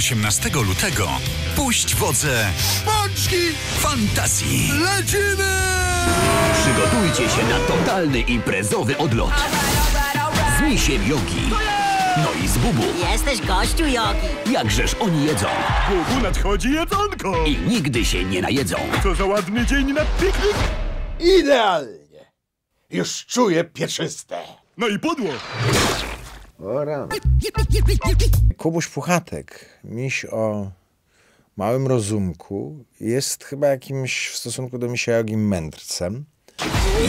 18 lutego puść wodze Pączki! fantazji. Lecimy! Przygotujcie się na totalny imprezowy odlot. Z misiem jogi. No i z bubu. Jesteś gościu jogi. Jakżeż oni jedzą Bubu nadchodzi jedzonko! i nigdy się nie najedzą. Co za ładny dzień na piknik! Idealnie. Już czuję pieczyste. No i pudło! Kubuś Puchatek, miś o małym rozumku, jest chyba jakimś w stosunku do misia Jogi mędrcem.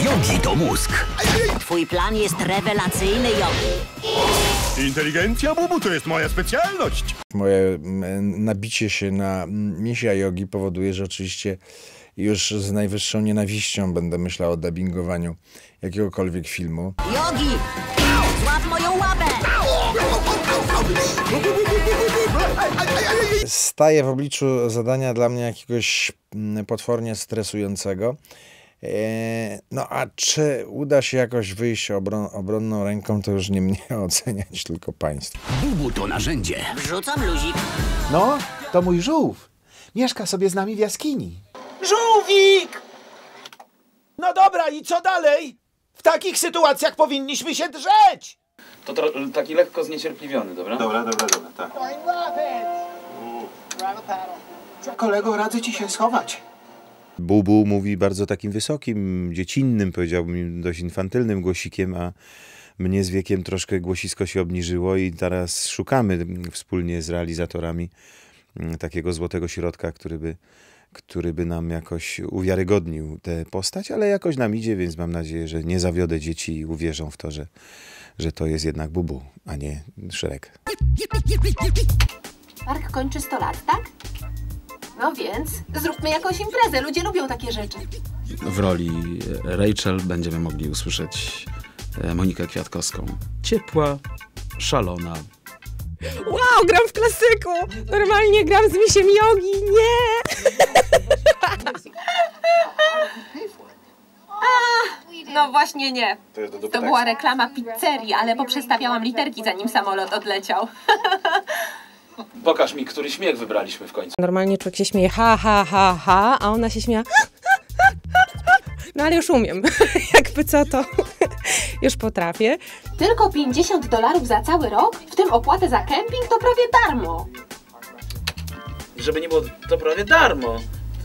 Jogi to mózg. Twój plan jest rewelacyjny jogi. Inteligencja bubu to jest moja specjalność! Moje nabicie się na misia Jogi powoduje, że oczywiście już z najwyższą nienawiścią będę myślał o dubbingowaniu jakiegokolwiek filmu. Jogi! Złap moją Staję w obliczu zadania dla mnie jakiegoś mm, potwornie stresującego. Eee, No a czy uda się jakoś wyjść obron obronną ręką, to już nie mnie oceniać, tylko państwo. Bubu to narzędzie. Wrzucam luzik. No, to mój żółw. Mieszka sobie z nami w jaskini. Żółwik! No dobra, i co dalej? W takich sytuacjach powinniśmy się drzeć! To taki lekko zniecierpliwiony, dobra? Dobra, dobra, dobra, tak. Kolego, radzę ci się schować. Bubu mówi bardzo takim wysokim, dziecinnym, powiedziałbym, dość infantylnym głosikiem, a mnie z wiekiem troszkę głosisko się obniżyło i teraz szukamy wspólnie z realizatorami mm, takiego złotego środka, który by, który by nam jakoś uwiarygodnił tę postać, ale jakoś nam idzie, więc mam nadzieję, że nie zawiodę dzieci i uwierzą w to, że, że to jest jednak Bubu, a nie Szrek. Mark kończy 100 lat, tak? No więc zróbmy jakąś imprezę. Ludzie lubią takie rzeczy. W roli Rachel będziemy mogli usłyszeć e, Monikę Kwiatkowską. Ciepła, szalona. Wow, gram w klasyku! Normalnie gram z misiem jogi. Nie! No właśnie nie. To była reklama pizzerii, ale poprzestawiałam literki zanim samolot odleciał. Pokaż mi, który śmiech wybraliśmy w końcu. Normalnie człowiek się śmieje ha, ha, ha, ha, a ona się śmieje No ale już umiem. Jakby co to już potrafię. Tylko 50 dolarów za cały rok, w tym opłatę za kemping, to prawie darmo. Żeby nie było to prawie darmo.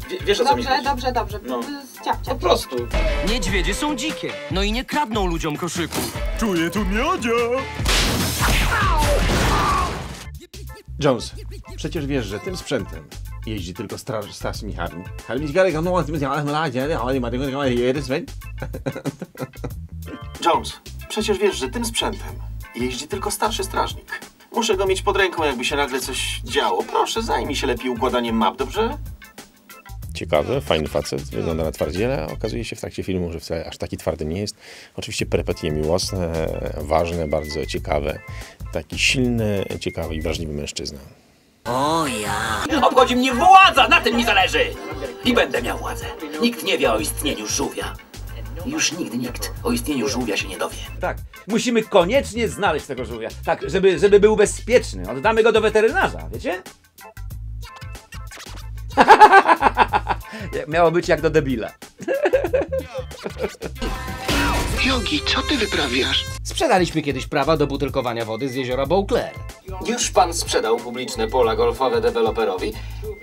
Wie, wiesz o co mi Dobrze, chodzi? dobrze, dobrze. No. Po prostu. Niedźwiedzie są dzikie, no i nie kradną ludziom koszyków. Czuję tu miodzio! Jones, przecież wiesz, że tym sprzętem jeździ tylko straż Stas Michalny. Jones, przecież wiesz, że tym sprzętem jeździ tylko starszy strażnik. Muszę go mieć pod ręką, jakby się nagle coś działo. Proszę, zajmij się lepiej układaniem map, dobrze? Ciekawy, fajny facet, wygląda na twardziela, a okazuje się w trakcie filmu, że wcale aż taki twardy nie jest. Oczywiście perypetie miłosne, ważne, bardzo ciekawe. Taki silny, ciekawy i wrażliwy mężczyzna. O ja! Obchodzi mnie władza, na tym mi zależy. I będę miał władzę. Nikt nie wie o istnieniu żółwia. Już nigdy nikt o istnieniu żółwia się nie dowie. Tak, musimy koniecznie znaleźć tego żółwia. Tak, żeby, żeby był bezpieczny. Oddamy go do weterynarza, wiecie? Miało być jak do debila. Jogi, co ty wyprawiasz? Sprzedaliśmy kiedyś prawa do butelkowania wody z jeziora Beauclair. Już pan sprzedał publiczne pola golfowe deweloperowi,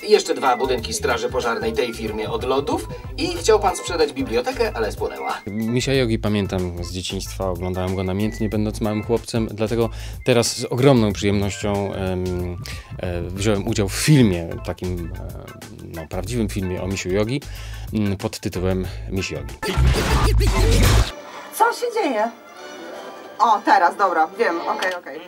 jeszcze dwa budynki straży pożarnej tej firmie od lodów i chciał pan sprzedać bibliotekę, ale spłonęła. Misia Jogi pamiętam z dzieciństwa, oglądałem go namiętnie, będąc małym chłopcem, dlatego teraz z ogromną przyjemnością em, e, wziąłem udział w filmie, takim e, no, prawdziwym filmie o Misiu Jogi pod tytułem Miś Jogi. Co się dzieje? O, teraz, dobra, wiem, okej, okej.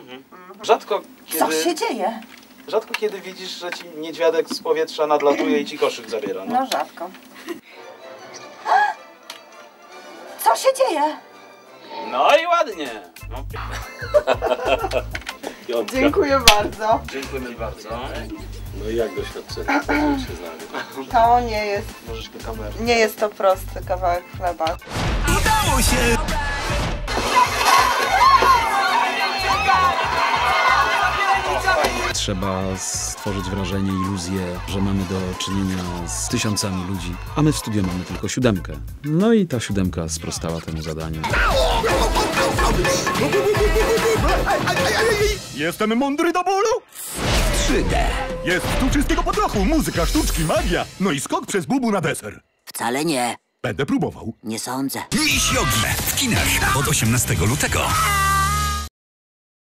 Rzadko Co się dzieje? rzadko kiedy widzisz, że ci niedźwiadek z powietrza nadlatuje i ci koszyk zabiera. No rzadko. Co się dzieje? No i ładnie. No. Dziękuję bardzo. Dziękujemy bardzo. No i jak doświadczenie? się znamy. To nie jest, Możesz do kamery. nie jest to prosty kawałek chleba. Trzeba stworzyć wrażenie, iluzję, że mamy do czynienia z tysiącami ludzi, a my w studio mamy tylko siódemkę. No i ta siódemka sprostała temu zadaniu. Jestem mądry do bólu? 3D. Jest tu wszystkiego po trochu. Muzyka, sztuczki, magia. No i skok przez bubu na deser. Wcale nie. Będę próbował. Nie sądzę. Miś Jogi w kinach od 18 lutego.